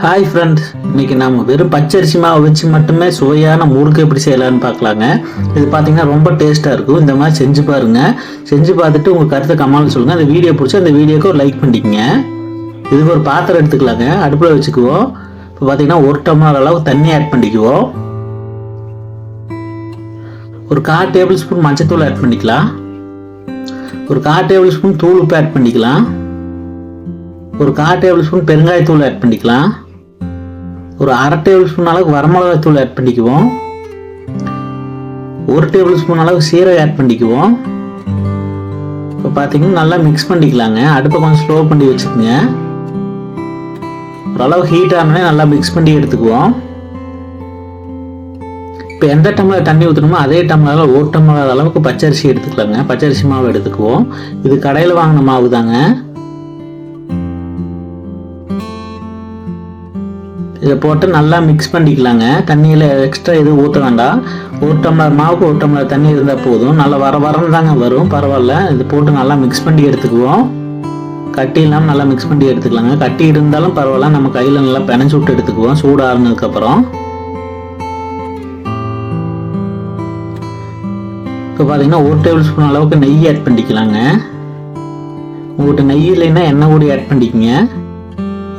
Hi friend இன்னைக்கு நம்ம வெறும் பச்சரிசி மாவு வச்சு மட்டுமே சுவையான முறுக்கு எப்படி செய்யலாம்னு பார்க்கலாங்க. இது பார்த்தீங்கன்னா ரொம்ப டேஸ்ட்டாக இருக்கும். இந்த மாதிரி செஞ்சு பாருங்கள் செஞ்சு பார்த்துட்டு உங்கள் கருத்தை கமால் சொல்லுங்கள் அந்த வீடியோ பிடிச்சி அந்த வீடியோக்கு ஒரு லைக் பண்ணிக்கங்க. இதுக்கு ஒரு பாத்திரம் எடுத்துக்கலாங்க. அடுப்பில் வச்சுக்குவோம். இப்போ பார்த்தீங்கன்னா ஒரு டம்ளர் அளவு தண்ணி ஆட் பண்ணிக்குவோம். ஒரு கால் டேபிள் ஸ்பூன் மஞ்சத்தூள் ஆட் பண்ணிக்கலாம். ஒரு கால் டேபிள் ஸ்பூன் தூள் உப்பு ஆட் பண்ணிக்கலாம். ஒரு கால் டேபிள் ஸ்பூன் பெருங்காயத்தூள் ஆட் பண்ணிக்கலாம். ஒரு அரை டேபிள் ஸ்பூன் அளவுக்கு வரமிளகாய்த்தூள் ஆட் பண்ணிக்குவோம். ஒரு டேபிள் ஸ்பூன் அளவுக்கு சீரகம் ஆட் பண்ணிக்குவோம். இப்போ பார்த்தீங்கன்னா நல்லா மிக்ஸ் பண்ணிக்கலாங்க. அடுப்பை கொஞ்சம் ஸ்லோ பண்ணி வச்சுக்கோங்க. ஓரளவு ஹீட் ஆனோடனே நல்லா மிக்ஸ் பண்ணி எடுத்துக்குவோம். இப்போ எந்த டம்ளர் தண்ணி ஊற்றணுமோ அதே டம்ளரில் ஒரு டம்ளர் அளவுக்கு பச்சரிசி எடுத்துக்கலாங்க. பச்சரிசி மாவு எடுத்துக்குவோம். இது கடையில் வாங்கின மாவு தாங்க இதை போட்டு நல்லா மிக்ஸ் பண்ணிக்கலாங்க. தண்ணியில் எக்ஸ்ட்ரா எதுவும் ஊற்ற வேண்டாம். ஒரு டம்ளர் மாவுக்கு ஒரு டம்ளர் தண்ணி இருந்தால் போதும். நல்லா வர வரன்னு தாங்க வரும். பரவாயில்ல. இது போட்டு நல்லா மிக்ஸ் பண்ணி எடுத்துக்குவோம். கட்டி இல்லாமல் நல்லா மிக்ஸ் பண்ணி எடுத்துக்கலாங்க. கட்டி இருந்தாலும் பரவாயில்ல. நம்ம கையில் நல்லா பெனஞ்சு விட்டு எடுத்துக்குவோம். சூடு ஆறுனதுக்கப்புறம் இப்போ பார்த்தீங்கன்னா ஒரு டேபிள் ஸ்பூன் அளவுக்கு நெய் ஆட் பண்ணிக்கலாங்க. உங்கள்கிட்ட நெய் இல்லைன்னா எண்ணெய் கூட ஆட் பண்ணிக்கங்க.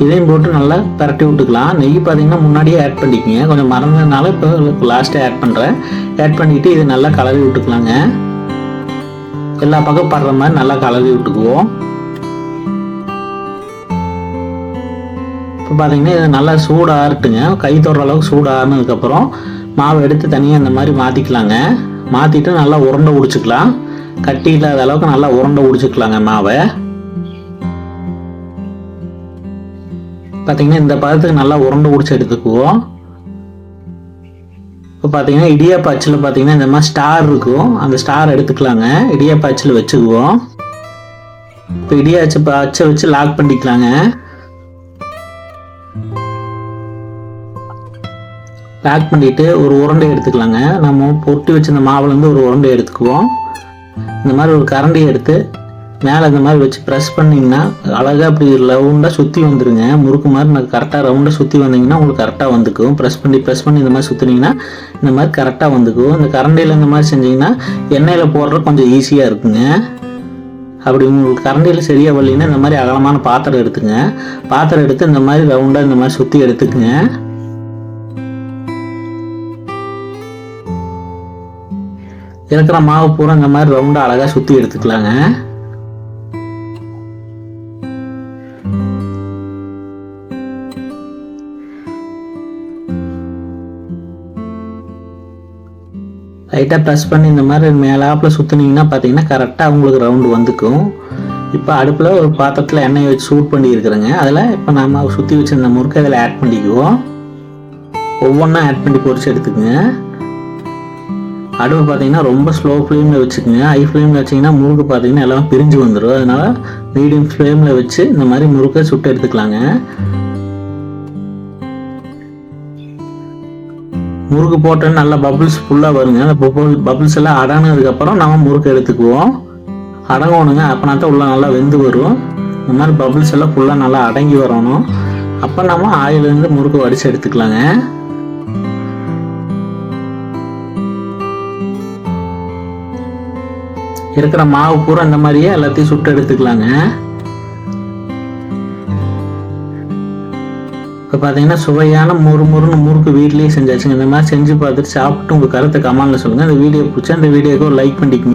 இதையும் போட்டு நல்லா பரட்டி விட்டுக்கலாம். நெய் பார்த்தீங்கன்னா முன்னாடியே ஆட் பண்ணிக்கங்க. கொஞ்சம் மறந்ததுனால இப்போ லாஸ்ட்டாக ஆட் பண்ணுறேன் ஆட் பண்ணிவிட்டு இதை நல்லா கலவி விட்டுக்கலாங்க. எல்லா பக்கம் படுற மாதிரி நல்லா கலவி விட்டுக்குவோம். இப்போ பார்த்தீங்கன்னா இது நல்லா சூடாக ஆறட்டுங்க கை தொடுற அளவுக்கு சூடாகனதுக்கப்புறம் மாவு எடுத்து தனியாக இந்த மாதிரி மாற்றிக்கலாங்க மாற்றிட்டு நல்லா உருண்டை உடிச்சுக்கலாம் கட்டி இல்லாத அளவுக்கு நல்லா உருண்டை உடிச்சுக்கலாங்க மாவை. பார்த்தீங்கன்னா இந்த பதத்துக்கு நல்லா உருண்டை உடிச்சு எடுத்துக்குவோம் இப்போ பார்த்தீங்கன்னா இடியாப்பா அச்சில் பார்த்தீங்கன்னா இந்த மாதிரி ஸ்டார் இருக்கும். அந்த ஸ்டார் எடுத்துக்கலாங்க. இடியாப்பா அச்சில் வச்சுக்குவோம் இப்போ இடியாச்சு அச்சை வச்சு லாக் பண்ணிக்கலாங்க. லாக் பண்ணிட்டு ஒரு உருண்டை எடுத்துக்கலாங்க. நம்ம பொட்டி வச்சிருந்த மாவுலேருந்து ஒரு உருண்டை எடுத்துக்குவோம். இந்த மாதிரி ஒரு கரண்டி எடுத்து மேலே இந்த மாதிரி வச்சு ப்ரெஸ் பண்ணிங்கன்னா அழகாக அப்படி ரவுண்டாக சுற்றி வந்துடுங்க முறுக்கு மாதிரி நான் கரெக்டாக ரவுண்டாக சுற்றி வந்தீங்கன்னா உங்களுக்கு கரெக்டாக வந்துக்கும். ப்ரெஸ் பண்ணி ப்ரெஸ் பண்ணி இந்த மாதிரி சுற்றினீங்கன்னா இந்த மாதிரி கரெக்டாக வந்துக்கும். இந்த கரண்டியில் இந்த மாதிரி செஞ்சிங்கன்னா எண்ணெயில் போடுறது கொஞ்சம் ஈஸியாக இருக்குங்க. அப்படி உங்களுக்கு கரண்டியில் சரியாக வரலைன்னா இந்த மாதிரி அகலமான பாத்திரம் எடுத்துங்க. பாத்திரம் எடுத்து இந்த மாதிரி ரவுண்டாக இந்த மாதிரி சுற்றி எடுத்துக்குங்க. இருக்கிற மாவு பூரா இந்த மாதிரி ரவுண்டாக அழகாக சுற்றி எடுத்துக்கலாங்க. லைட்டாக ப்ரெஸ் பண்ணி இந்த மாதிரி மேலாப்பில் சுற்றுனீங்கன்னா பார்த்தீங்கன்னா கரெக்டாக உங்களுக்கு ரவுண்டு வந்துக்கும். இப்போ அடுப்பில் ஒரு பாத்திரத்தில் எண்ணெய் வச்சு சூட் பண்ணியிருக்கிறேங்க. அதில் இப்போ நம்ம சுற்றி வச்சிருந்த முறுக்கை அதில் ஆட் பண்ணிக்குவோம். ஒவ்வொன்றா ஆட் பண்ணி பொறிச்சு எடுத்துக்கோங்க. அடுப்பு பார்த்தீங்கன்னா ரொம்ப ஸ்லோ ஃப்ளேமில் வச்சுக்கோங்க. ஹை ஃப்ளேமில் வச்சிங்கன்னா முறுக்கு பார்த்தீங்கன்னா எல்லாம் பிரிஞ்சு வந்துடும் அதனால் மீடியம் ஃப்ளேமில் வச்சு இந்த மாதிரி முறுக்கை சுட்டு எடுத்துக்கலாங்க. முறுக்கு போட்டோன்னு நல்லா பபுள்ஸ் ஃபுல்லாக வருங்க. அந்த பபுள் பபுள்ஸ் எல்லாம் அடங்கினதுக்கப்புறம் நம்ம முறுக்கு எடுத்துக்குவோம். அடங்கணுங்க அப்போனா தான் உள்ள நல்லா வெந்து வரும். இந்த மாதிரி பபுள்ஸ் எல்லாம் ஃபுல்லாக நல்லா அடங்கி வரணும். அப்போ நம்ம ஆயிலேருந்து முறுக்கு வடித்து எடுத்துக்கலாங்க. இருக்கிற மாவு பூரா இந்த மாதிரியே எல்லாத்தையும் சுட்டு எடுத்துக்கலாங்க. இப்போ பார்த்தீங்கன்னா சுவையான முறு முறுன்னு முறுக்கு வீட்லேயே செஞ்சாச்சுங்க. இந்த மாதிரி செஞ்சு பார்த்துட்டு சாப்பிட்டு உங்கள் கருத்தை கமெண்ட்ல சொல்லுங்கள் அந்த வீடியோ பிடிச்சா அந்த வீடியோக்கு ஒரு லைக் பண்ணிக்கோங்க.